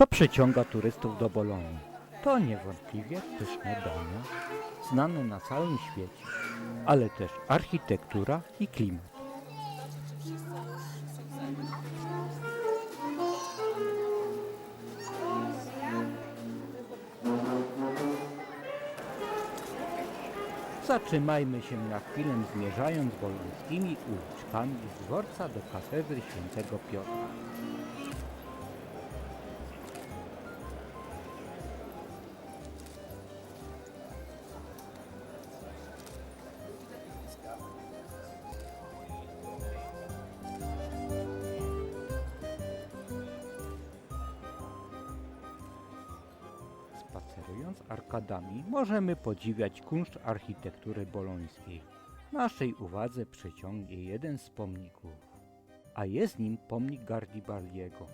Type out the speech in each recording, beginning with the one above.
Co przyciąga turystów do Bolonii? To niewątpliwie pyszne dania, znane na całym świecie, ale też architektura i klimat. Zatrzymajmy się na chwilę zmierzając bolońskimi uliczkami z dworca do katedry świętego Piotra. Możemy podziwiać kunszt architektury bolońskiej. Naszej uwadze przyciągnie jeden z pomników, a jest nim pomnik Gardibaldiego.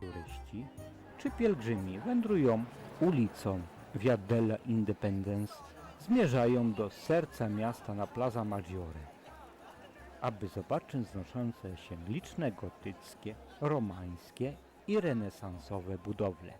Turyści czy pielgrzymi wędrują ulicą Via della Independence, zmierzają do serca miasta na Plaza Maggiore, aby zobaczyć znoszące się liczne gotyckie, romańskie i renesansowe budowle.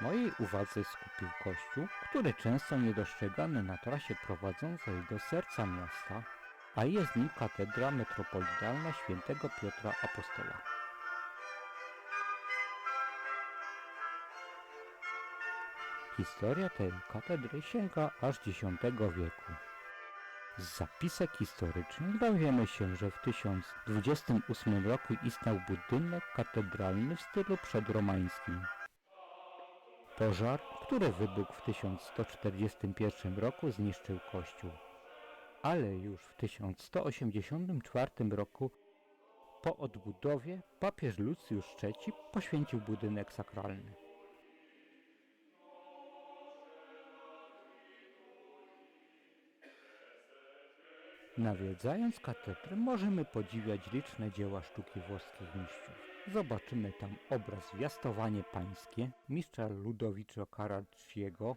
Mojej uwadze skupił kościół, który często niedostrzegany na trasie prowadzącej do serca miasta, a jest nim katedra metropolitalna świętego Piotra Apostola. Historia tej katedry sięga aż X wieku. Z zapisek historycznych dowiemy się, że w 1028 roku istniał budynek katedralny w stylu przedromańskim. Pożar, który wybuchł w 1141 roku zniszczył kościół ale już w 1184 roku po odbudowie papież Lucjusz III poświęcił budynek sakralny. Nawiedzając katedrę możemy podziwiać liczne dzieła sztuki włoskich mistrzów. Zobaczymy tam obraz Zwiastowanie Pańskie mistrza Ludowicza Caracciego,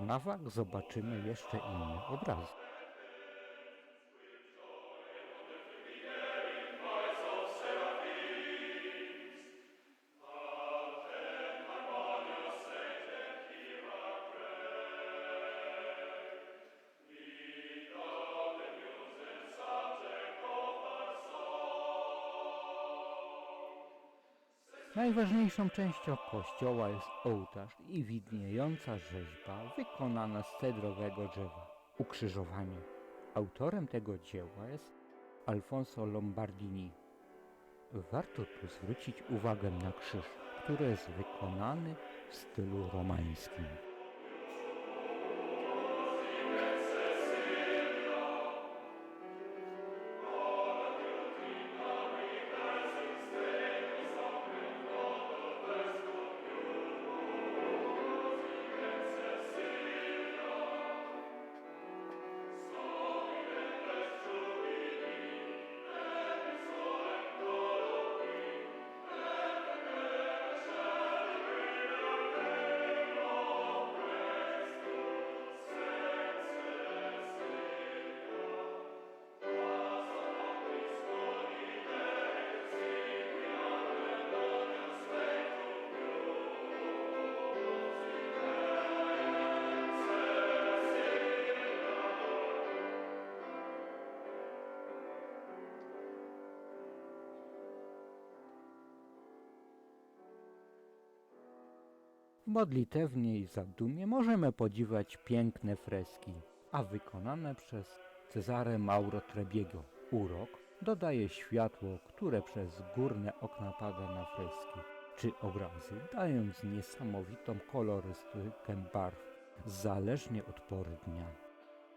nawach zobaczymy jeszcze inne obrazy. Najważniejszą częścią kościoła jest ołtarz i widniejąca rzeźba wykonana z cedrowego drzewa. Ukrzyżowanie. Autorem tego dzieła jest Alfonso Lombardini. Warto tu zwrócić uwagę na krzyż, który jest wykonany w stylu romańskim. W modlitewnej zadumie możemy podziwiać piękne freski, a wykonane przez Cezare Mauro Trebiego. Urok dodaje światło, które przez górne okna pada na freski czy obrazy, dając niesamowitą kolorystykę barw zależnie od pory dnia.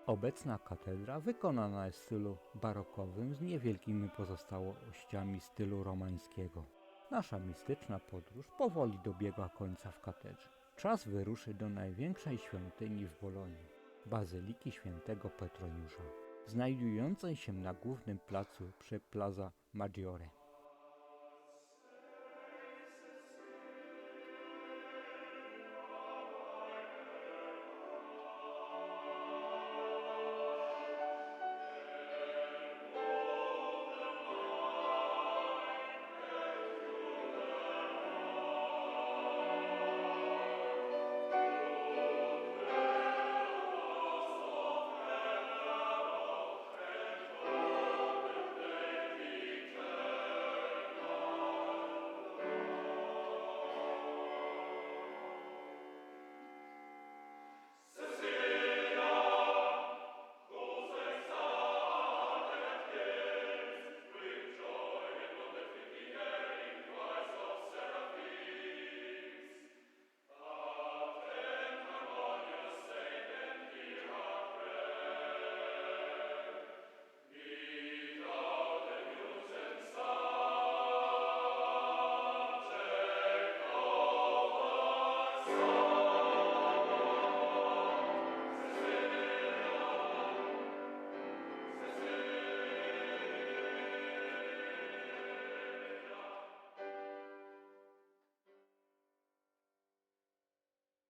Obecna katedra wykonana jest w stylu barokowym z niewielkimi pozostałościami stylu romańskiego. Nasza mistyczna podróż powoli dobiega końca w katedrze. Czas wyruszyć do największej świątyni w Bolonii, Bazyliki Świętego Petroniusza, znajdującej się na głównym placu przy Plaza Maggiore.